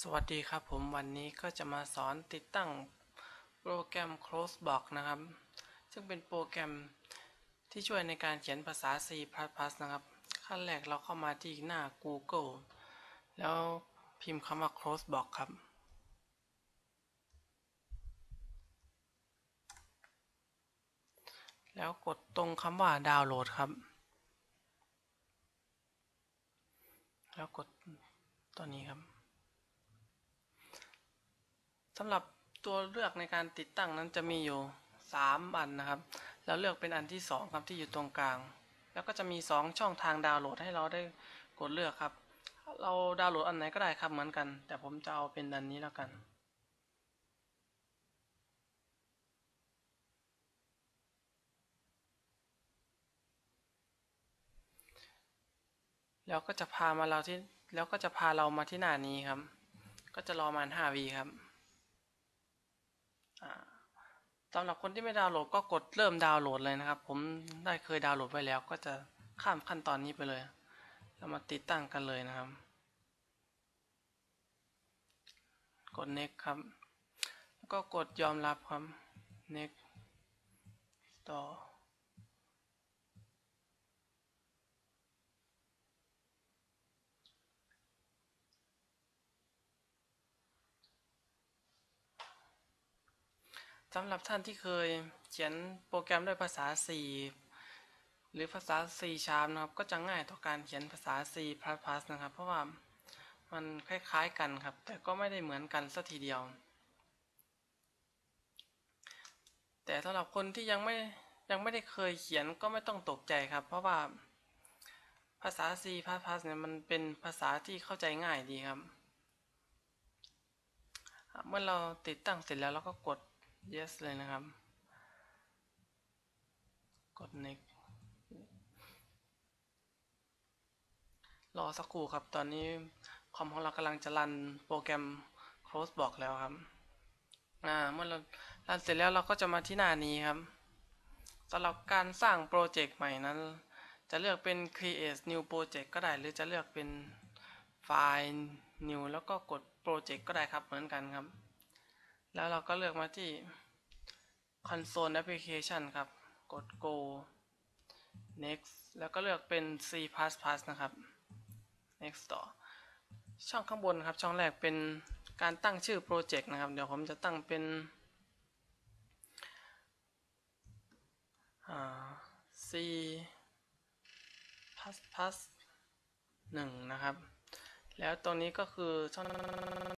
สวัสดีครับผมวันนี้ก็จะมาสอนติดตั้งโปรแกรม Closebox นะครับ ซึ่งเป็นโปรแกรมที่ช่วยในการเขียนภาษา C++ นะครับ ขั้นแรกเราเข้ามาที่หน้า Google แล้วพิมพ์คำว่า Closebox ครับ แล้วกดตรงคำว่าดาวน์โหลดครับ แล้วกดตัวนี้ครับ สำหรับตัวเลือกในการติดตั้งนั้นจะมีอยู่ 3 อันนะครับ แล้วเลือกเป็นอันที่ 2 ครับที่อยู่ตรงกลาง แล้วก็จะมี 2 ช่องทางดาวน์โหลดให้เราได้กดเลือกครับ เราดาวน์โหลดอันไหนก็ได้ครับเหมือนกัน แต่ผมจะเอาเป็นอันนี้แล้วกันแล้วก็จะพามาเราที่แล้วก็จะพาเรามาที่หน้านี้ครับ ก็จะรอประมาณ5วีครับ สำหรับคนที่ไม่ดาวน์โหลดก็กดเริ่มดาวน์โหลดเลยนะครับ ผมได้เคยดาวน์โหลดไว้แล้ว ก็จะข้ามขั้นตอนนี้ไปเลยเรามาติดตั้งกันเลยนะครับ กด next ครับ แล้วก็กดยอมรับครับ next ต่อ สำหรับท่านที่เคยเขียนโปรแกรมด้วยภาษา C หรือภาษา C Sharp นะครับ ก็จะง่ายต่อการเขียนภาษา C++ นะครับ เพราะว่ามันคล้ายๆกันครับ แต่ก็ไม่ได้เหมือนกันสัทีเดียว แต่สำหรับคนที่ยังไม่ยังไม่ได้เคยเขียนก็ไม่ต้องตกใจครับ เพราะว่าภาษา C++ เนี่ยมันเป็นภาษาที่เข้าใจง่ายดีครับ เมื่อเราติดตั้งเสร็จแล้วเราก็กด yes เลยนะครับ กด next รอสักครู่ครับ ตอนนี้คอมของเรากำลังจะรันโปรแกรม Closebox แล้วครับ อ่า เมื่อเรารันเสร็จแล้วเราก็จะมาที่หน้านี้ครับสำหรับการสร้างโปรเจกต์ใหม่นั้น จะเลือกเป็น create new project ก็ได้ หรือจะเลือกเป็นไฟล์ new แล้วก็กด project ก็ได้ครับเหมือนกันครับ แล้วเราก็เลือกมาที่ console application ครับ กด go next แล้วก็เลือกเป็น C++ นะครับ next ต่อ ช่องข้างบนครับ ช่องแรกเป็นการตั้งชื่อโปรเจกต์นะครับ เดี๋ยวผมจะตั้งเป็น C++ 1นะครับ แล้วตรงนี้ก็คือช่อง